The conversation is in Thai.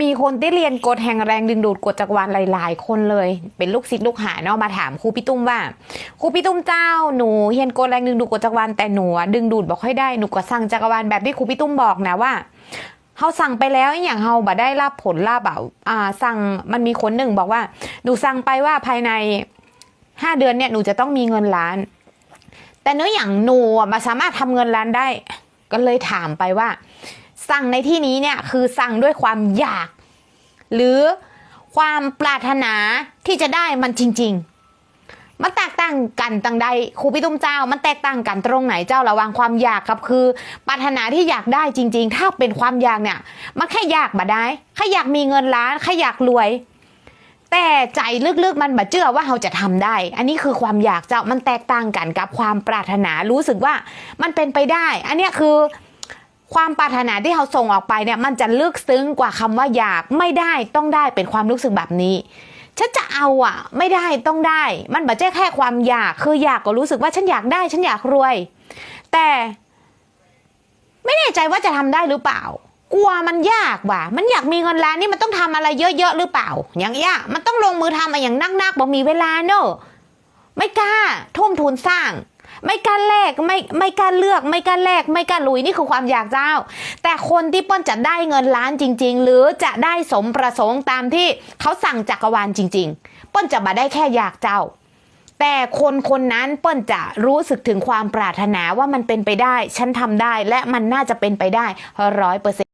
มีคนที่เรียนกฎแห่งแรงดึงดูดกฎจักรวาลหลาย ๆ คนเลย เป็นลูกศิษย์ลูกหาเนาะมาถามครูพี่ตุ้มว่าครูพี่ตุ้มเจ้าหนูเรียนกฎแรงดึงดูดกฎจักรวาลแต่หนูดึงดูดบอกให้ได้หนูก็สั่งจักรวาลแบบที่ครูพี่ตุ้มบอกนะว่าเขาสั่งไปแล้วอย่างเขาบ่ได้รับผลลาบอาอ่าสั่งมันมีคนหนึ่งบอกว่าหนูสั่งไปว่าภายในห้าเดือนเนี่ยหนูจะต้องมีเงินล้าน แต่เนื้ออย่างหนูมาสามารถทำเงินล้านได้ ก็เลยถามไปว่า สั่งในที่นี้เนี่ยคือสั่งด้วยความอยาก หรือความปรารถนาที่จะได้มันจริง ๆ มันแตกต่างกันตังใดครูพี่ตุ้มเจ้า มันแตกต่างกันตรงไหนเจ้าระวังความอยากกับคือปรารถนาที่อยากได้จริง ๆ ถ้าเป็นความอยากเนี่ยมันแค่อยากมาได้แค่อยากมีเงินล้านแค่อยากรวย แต่ใจลึกๆมันบ่เชื่อว่าเราจะทำได้ อันนี้คือความอยากเจ้ามันแตกต่างกันกับความปรารถนารู้สึกว่ามันเป็นไปได้ อันนี้คือ ความปรารถนาที่เขาส่งออกไปเนี่ยมันจะลึกซึ้งกว่าคำว่าอยากไม่ได้ต้องได้เป็นความรู้สึกแบบนี้ฉันจะเอาอะ ไม่ได้ต้องได้ มันไม่ใช่แค่ความอยากคืออยากก็รู้สึกว่าฉันอยากได้ ฉันอยากรวย แต่ไม่แน่ใจว่าจะทำได้หรือเปล่า กลัวมันยากว่ะ มันอยากมีเงินล้านนี่มันต้องทำอะไรเยอะๆหรือเปล่า อย่างเงี้ยมันต้องลงมือทำอะไรอย่างนักๆบอกมีเวลาเนอะไม่กล้าทุ่มทุนสร้าง ไม่กล้าแลกไม่ไม่กล้าเลือกไม่กล้าแลกไม่กล้าลุยนี่คือความอยากเจ้า แต่คนที่เปิ้นจะได้เงินล้านจริง ๆ หรือจะได้สมประสงค์ตามที่เขาสั่งจักรวาลจริง ๆ เปิ้นจะมาได้แค่อยากเจ้า แต่คนคนนั้นเปิ้นจะรู้สึกถึงความปรารถนาว่ามันเป็นไปได้ ฉันทำได้และมันน่าจะเป็นไปได้ร้อยเปอร์เซ็น